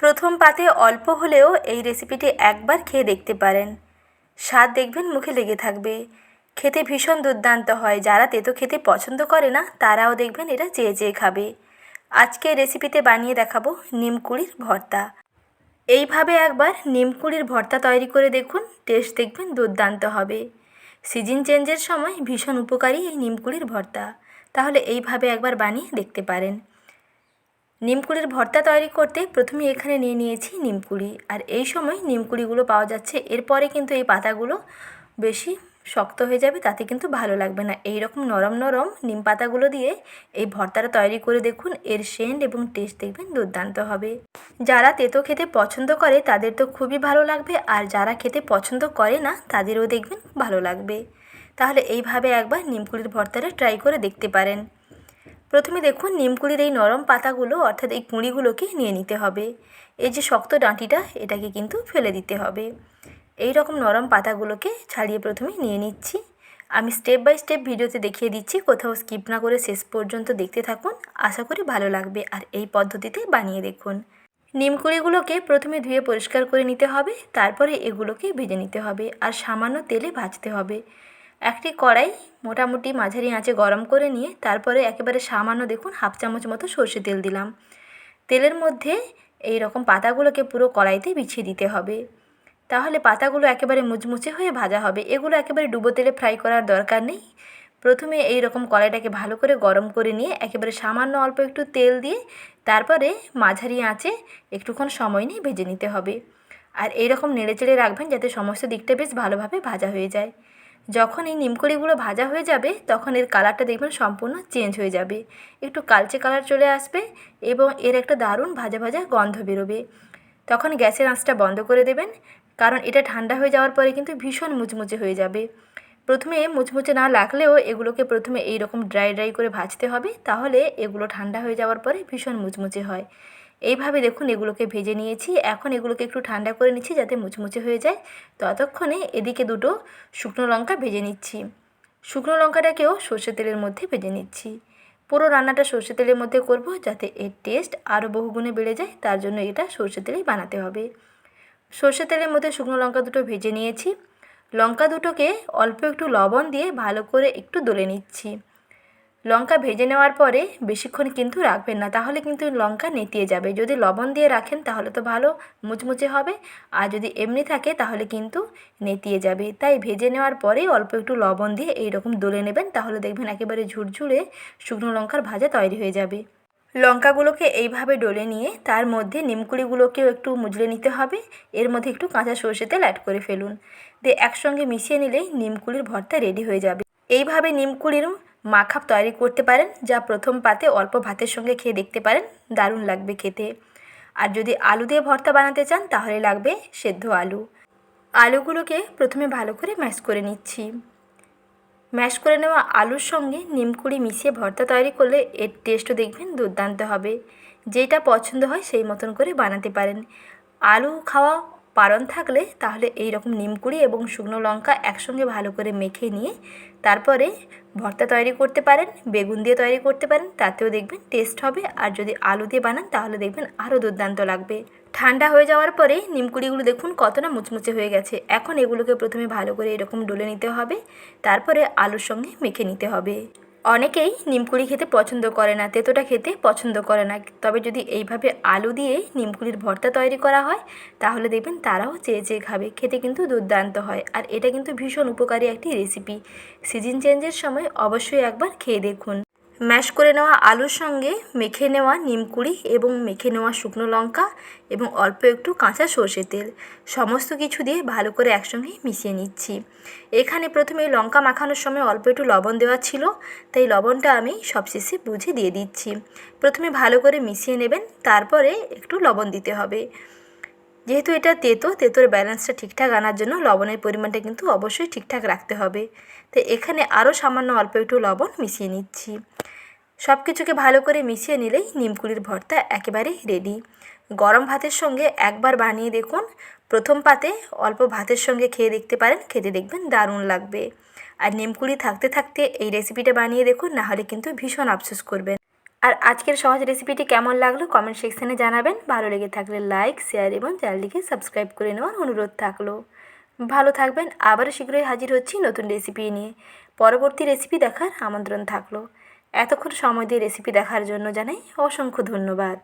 প্রথম পাতে অল্প হলেও এই রেসিপিটি একবার খেয়ে দেখতে পারেন। স্বাদ দেখবেন মুখে লেগে থাকবে। খেতে ভীষণ দুর্দান্ত হয়। যারা তেতো খেতে পছন্দ করে না, তারাও দেখবেন এটা চেয়ে চেয়ে খাবে। আজকে রেসিপিতে বানিয়ে দেখাবো নিমকুড়ির ভর্তা। এইভাবে একবার নিমকুড়ির ভর্তা তৈরি করে দেখুন, টেস্ট দেখবেন দুর্দান্ত হবে। সিজন চেঞ্জের সময় ভীষণ উপকারী এই নিমকুড়ির ভর্তা। তাহলে এইভাবে একবার বানিয়ে দেখতে পারেন। নিমকুড়ির ভর্তা তৈরি করতে প্রথমে এখানে নিয়ে নিয়েছি নিমকুড়ি। আর এই সময় নিমকুড়িগুলো পাওয়া যাচ্ছে। এরপরে কিন্তু এই পাতাগুলো বেশি শক্ত হয়ে যাবে, তাতে কিন্তু ভালো লাগবে না। এই রকম নরম নরম নিম পাতাগুলো দিয়ে এই ভর্তাটা তৈরি করে দেখুন, এর সেন্ট এবং টেস্ট দেখবেন দুর্দান্ত হবে। যারা তেতো খেতে পছন্দ করে, তাদের তো খুবই ভালো লাগবে। আর যারা খেতে পছন্দ করে না, তাদেরও দেখবেন ভালো লাগবে। তাহলে এইভাবে একবার নিমকুড়ির ভর্তাটা ট্রাই করে দেখতে পারেন। প্রথমে দেখুন নিমকুড়ির এই নরম পাতাগুলো, অর্থাৎ এই কুঁড়িগুলোকে নিয়ে নিতে হবে। এই যে শক্ত ডাঁটিটা, এটাকে কিন্তু ফেলে দিতে হবে। এই রকম নরম পাতাগুলোকে ছাড়িয়ে প্রথমে নিয়ে নিচ্ছি। আমি স্টেপ বাই স্টেপ ভিডিওতে দেখিয়ে দিচ্ছি, কোথাও স্কিপ না করে শেষ পর্যন্ত দেখতে থাকুন। আশা করি ভালো লাগবে। আর এই পদ্ধতিতে বানিয়ে দেখুন। নিমকুড়িগুলোকে প্রথমে ধুয়ে পরিষ্কার করে নিতে হবে, তারপরে এগুলোকে ভেজে নিতে হবে। আর সামান্য তেলে ভাজতে হবে। একটি কড়াই মোটামুটি মাঝারি আঁচে গরম করে নিয়ে তারপরে একেবারে সামান্য দেখুন হাফ চামচ মতো সর্ষে তেল দিলাম। তেলের মধ্যে এই রকম পাতাগুলোকে পুরো কড়াইতে বিছিয়ে দিতে হবে। তাহলে পাতাগুলো একেবারে মুচমুচে হয়ে ভাজা হবে। এগুলো একেবারে ডুবো তেলে ফ্রাই করার দরকার নেই। প্রথমে এই রকম কড়াইটাকে ভালো করে গরম করে নিয়ে একেবারে সামান্য অল্প একটু তেল দিয়ে তারপরে মাঝারি আঁচে একটুক্ষণ সময় নিয়ে ভেজে নিতে হবে। আর এই রকম নেড়ে চেড়ে রাখবেন যাতে সমস্ত দিকটা বেশ ভালোভাবে ভাজা হয়ে যায়। যখন এই নিমকড়িগুলো ভাজা হয়ে যাবে, তখন এর কালারটা দেখবেন সম্পূর্ণ চেঞ্জ হয়ে যাবে। একটু কালচে কালার চলে আসবে এবং এর একটা দারুণ ভাজা ভাজা গন্ধ বেরোবে। তখন গ্যাসের আঁচটা বন্ধ করে দেবেন, কারণ এটা ঠান্ডা হয়ে যাওয়ার পরে কিন্তু ভীষণ মুচমুচে হয়ে যাবে। প্রথমে মুচমুচে না লাগলেও এগুলোকে প্রথমে এই রকম ড্রাই ড্রাই করে ভাজতে হবে, তাহলে এগুলো ঠান্ডা হয়ে যাওয়ার পরে ভীষণ মুচমুচে হয়। এইভাবে দেখুন এগুলোকে ভেজে নিয়েছি। এখন এগুলোকে একটু ঠান্ডা করে নিচ্ছি যাতে মুচমুচে হয়ে যায়। ততক্ষণে এদিকে দুটো শুকনো লঙ্কা ভেজে নিচ্ছি। শুকনো লঙ্কাটাকেও সর্ষে তেলের মধ্যে ভেজে নিচ্ছি। পুরো রান্নাটা সর্ষে তেলের মধ্যে করব যাতে এর টেস্ট আরও বহুগুণে বেড়ে যায়, তার জন্য এটা সর্ষে তেলেই বানাতে হবে। সর্ষে তেলের মধ্যে শুকনো লঙ্কা দুটো ভেজে নিয়েছি। লঙ্কা দুটোকে অল্প একটু লবণ দিয়ে ভালো করে একটু দলে নিচ্ছি। লঙ্কা ভেজে নেওয়ার পরে বেশিক্ষণ কিন্তু রাখবেন না। তাহলে কিন্তু লঙ্কা নেতিয়ে যাবে। যদি লবণ দিয়ে রাখেন তাহলে তো ভালো, মুচমুচে হবে। আর যদি এমনি থাকে তাহলে কিন্তু নেতিয়ে যাবে। তাই ভেজে নেওয়ার পরে অল্প একটু লবণ দিয়ে এই রকম দলে নেবেন। তাহলে দেখবেন একেবারে ঝুরঝুরে শুকনো লঙ্কার ভাজা তৈরি হয়ে যাবে। লঙ্কাগুলোকে এইভাবে ডলে নিয়ে তার মধ্যে নিমকুড়িগুলোকেও একটু মুজলে নিতে হবে। এর মধ্যে একটু কাঁচা সর্ষে তেল অ্যাড করে ফেলুন। দিয়ে একসঙ্গে মিশিয়ে নিলেই নিমকুড়ির ভর্তা রেডি হয়ে যাবে। এইভাবে নিমকুড়ির মাখা তৈরি করতে পারেন, যা প্রথম পাতে অল্প ভাতের সঙ্গে খেয়ে দেখতে পারেন, দারুণ লাগবে খেতে। আর যদি আলু দিয়ে ভর্তা বানাতে চান, তাহলে লাগবে সেদ্ধ আলু। আলুগুলোকে প্রথমে ভালো করে ম্যাশ করে নিচ্ছি। ম্যাশ করে নেওয়া আলুর সঙ্গে নিমকুড়ি মিশিয়ে ভর্তা তৈরি করলে এর টেস্টও দেখবেন দুর্দান্ত হবে। যেটা পছন্দ হয়, সেই মতন করে বানাতে পারেন। আলু খাওয়া পারণ থাকলে তাহলে এই রকম নিমকুড়ি এবং শুকনো লঙ্কা একসঙ্গে ভালো করে মেখে নিয়ে, তারপরে ভর্তা তৈরি করতে পারেন, বেগুন দিয়ে তৈরি করতে পারেন, তাতেও দেখবেন টেস্ট হবে। আর যদি আলু দিয়ে বানান, তাহলে দেখবেন আরও দুর্দান্ত লাগবে। ঠান্ডা হয়ে যাওয়ার পরে নিমকুড়িগুলো দেখুন কতটা মুচমুচে হয়ে গেছে। এখন এগুলোকে প্রথমে ভালো করে এরকম ডলে নিতে হবে। তারপরে আলুর সঙ্গে মেখে নিতে হবে। অনেকেই নিমকুড়ি খেতে পছন্দ করে না, তেতোটা খেতে পছন্দ করে না। তবে যদি এইভাবে আলু দিয়ে নিমকুড়ির ভর্তা তৈরি করা হয়, তাহলে দেখবেন তারাও চেয়ে চেয়ে খাবে। খেতে কিন্তু দুর্দান্ত হয়। আর এটা কিন্তু ভীষণ উপকারী একটি রেসিপি সিজন চেঞ্জের সময় অবশ্যই একবার খেয়ে দেখুন। ম্যাশ করে নেওয়া আলুর সঙ্গে মেখে নেওয়া নিমকুড়ি এবং মেখে নেওয়া শুকনো লঙ্কা এবং অল্প একটু কাঁচা সর্ষে তেল। সমস্ত কিছু দিয়ে ভালো করে একসঙ্গে মিশিয়ে নিচ্ছি। এখানে প্রথমে লঙ্কা মাখানোর সময় অল্প একটু লবণ দেওয়া ছিল, তাই লবণটা আমি সবশেষে বুঝে দিয়ে দিচ্ছি। প্রথমে ভালো করে মিশিয়ে নেবেন, তারপরে একটু লবণ দিতে হবে। যেহেতু এটা তেতো, তেতোর ব্যালেন্সটা ঠিকঠাক আনার জন্য লবণের পরিমাণটা কিন্তু অবশ্যই ঠিকঠাক রাখতে হবে। তো এখানে আরও সামান্য অল্প একটু লবণ মিশিয়ে নিচ্ছি। সব কিছুকে ভালো করে মিশিয়ে নিলেই নিমকুড়ির ভর্তা একেবারেই রেডি গরম ভাতের সঙ্গে একবার বানিয়ে দেখুন। প্রথম পাতে অল্প ভাতের সঙ্গে খেয়ে দেখতে পারেন, খেতে দেখবেন দারুণ লাগবে। আর নিমকুড়ি থাকতে থাকতে এই রেসিপিটা বানিয়ে দেখুন নাহলে কিন্তু ভীষণ আফসোস করবেন। আর আজকের সহজ রেসিপিটি কেমন লাগল কমেন্ট সেকশনে জানাবেন। ভালো লেগে থাকলে লাইক শেয়ার এবং চ্যানেলটিকে সাবস্ক্রাইব করে নেওয়ার অনুরোধ থাকল। ভালো থাকবেন, আবারও শীঘ্রই হাজির হচ্ছি নতুন রেসিপি নিয়ে। পরবর্তী রেসিপি দেখার আমন্ত্রণ থাকল। এতক্ষণ সময় দিয়ে রেসিপি দেখার জন্য জানাই অসংখ্য ধন্যবাদ।